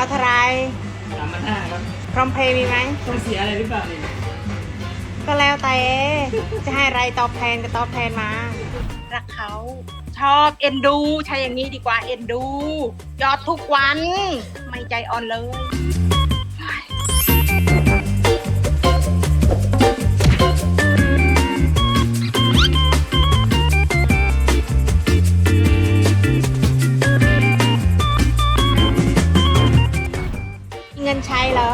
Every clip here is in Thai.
เอาเท่าไหรสามพันห้าครับพร้อมเพย์มีไหม ต้องเสียอะไรหรือเปล่าเนี่ยก็แล้วแต่ จะให้อะไรตอบแทนก็ตอบแทนมา รักเขาชอบเอ็นดู ใช่อย่างนี้ดีกว่าเอ็นดู ยอดทุกวัน ไม่ใจอ่อนเลย ใช้เหรอ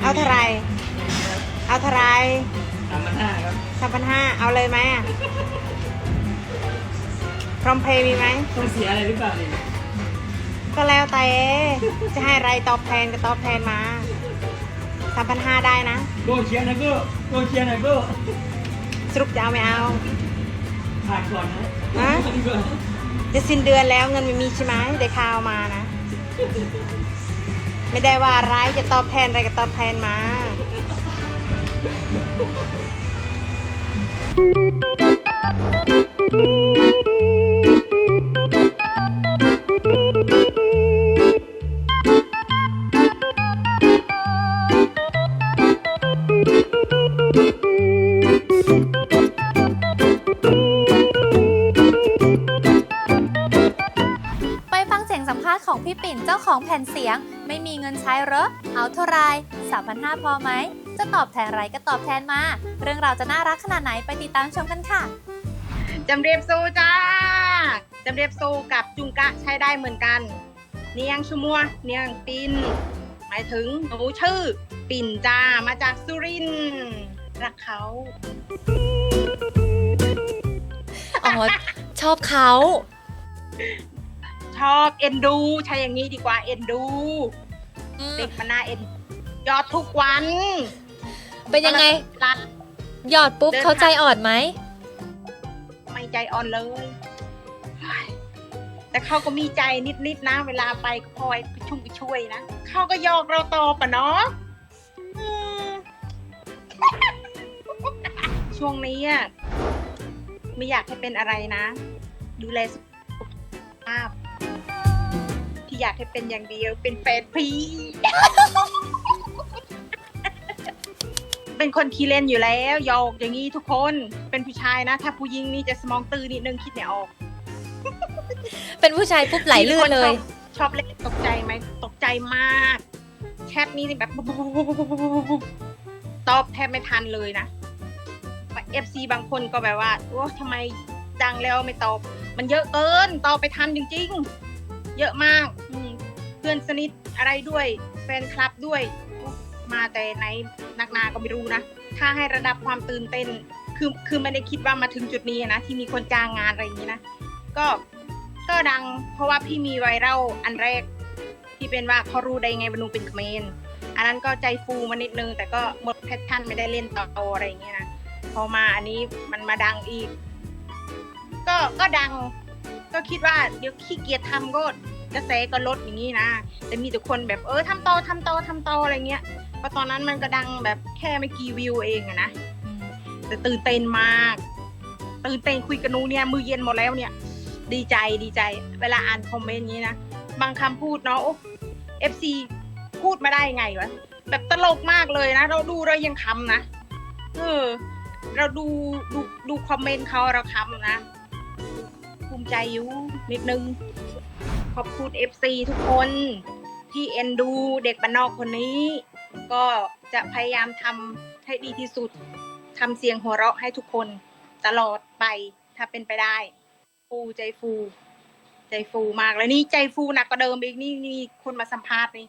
เอาเท่าไหรเอาเท่าไหรสามพันห้าครับสามพันห้าเอาเลยไหมอะพร้อมเพย์มีไหม ต้องเสียอะไรหรือเปล่าเนี่ยก็แล้วแต่จะให้อะไรตอบแทนก็ตอบแทนมาสามพันห้าได้นะ โกเชียร์นะโก้โกเชียร์นะโก้สรุปจะเอาไม่เอาผ่านก่อนนะฮะผ่านก่อน จะสิ้นเดือนแล้วเงินไม่มีใช่ไหมได้ข่าวมานะ ไม่ได้ว่าร้ายจะตอบแทนอะไรก็ตอบแทนมาไป พี่ปิ่นเจ้าของแผ่นเสียง ไม่มีเงินใช้เหรอ เอาเท่าไร3,500พอไหม จะตอบแทนอะไรก็ตอบแทนมา เรื่องราวจะน่ารักขนาดไหนไปติดตามชมกันค่ะ จำเรียบซูจ้า จำเรียบซูกับจุงกะใช้ได้เหมือนกัน เนียงชุมัว เนียงปิน หมายถึงหนูชื่อ ปิ่นจ้า มาจากสุรินทร์รักเขาอ๋อชอบเขา ชอบเอ็นดู ใช่อย่างนี้ดีกว่าเอ็นดูเด็กมันน่าเอ็นยอดทุกวันเป็นยังไง รัดหยอดปุ๊บเดินเขาใจอ่อนไหม ไม่ใจอ่อนเลยเฮ้ยแต่เขาก็มีใจนิดๆนะ เวลาไปก็คอยไปชุ่มไปช่วยนะเขาก็ยอกเราตอบปะเนาะอืม ช่วงนี้อะไม่อยากให้เป็นอะไรนะ ดูแลสุขภาพ พี่อยากให้เป็นอย่างเดียว เป็นแฟนพี่ เป็นคนขี้เล่นอยู่แล้วยอกอย่างนี้ทุกคน เป็นผู้ชายนะ ถ้าผู้หญิงนี่จะสมองตื้อนิดนึงคิดเนี่ยออก เป็นผู้ชายปุ๊บไหลลื่นเลย ชอบเล่นตกใจไหมตกใจมาก แชทนี้แบบตอบแทบไม่ทันเลยนะเอฟซีบางคนก็แบบว่าโอ้ทำไมดังแล้วไม่ตอบ มันเยอะเกินตอบไปทันจริง ๆ เยอะมาก พื่อนสนิทอะไรด้วยแฟนคลับด้วย มาแต่ไหนนักนาก็ไม่รู้นะ ถ้าให้ระดับความตื่นเต้น คือคือไม่ได้คิดว่ามาถึงจุดนี้นะ ที่มีคนจ้างงานอะไรอย่างนี้นะ ก็ก็ดังเพราะว่าพี่มีไวรัลอันแรก ที่เป็นว่าเขารู้ได้ไงว่าหนูเป็นเขมรอันนั้นก็ใจฟูมานิดนึง แต่ก็หมดแพชชั่นไม่ได้เล่นต่ออะไรอย่างเงี้ยนะพอมาอันนี้มันมาดังอีก ก็ก็ดัง ก็คิดว่าเดี๋ยวขี้เกียจทำก็ กระแสก็ลดอย่างนี้นะ แต่มีแต่คนแบบเออทำต่อทำต่อทำต่ออะไรเงี้ยเพราะตอนนั้นมันก็ดังแบบแค่ไม่กี่วิวเองอะนะแต่ตื่นเต้นมาก ตื่นเต้นคุยกับนูเนี่ยมือเย็นหมดแล้วเนี่ย ดีใจดีใจ เวลาอ่านคอมเมนต์นี้นะบางคำพูดเนาะเอฟซีพูดมาได้ไงวะแบบตลกมากเลยนะ เราดูเรายังคำนะเออ เราดูดูดูคอมเมนต์เขาเราคำนะ ภูมิใจอยู่นิดนึง ขอบคุณเอฟซีทุกคนที่เอ็นดูเด็กบ้านนอกคนนี้ ก็จะพยายามทำให้ดีที่สุดทำเสียงหัวเราะให้ทุกคนตลอดไปถ้าเป็นไปได้ ฟูใจฟู ใจฟูมากแล้วนี่ใจฟูหนักกว่าเดิมอีกนี่มีคนมาสัมภาษณ์นี่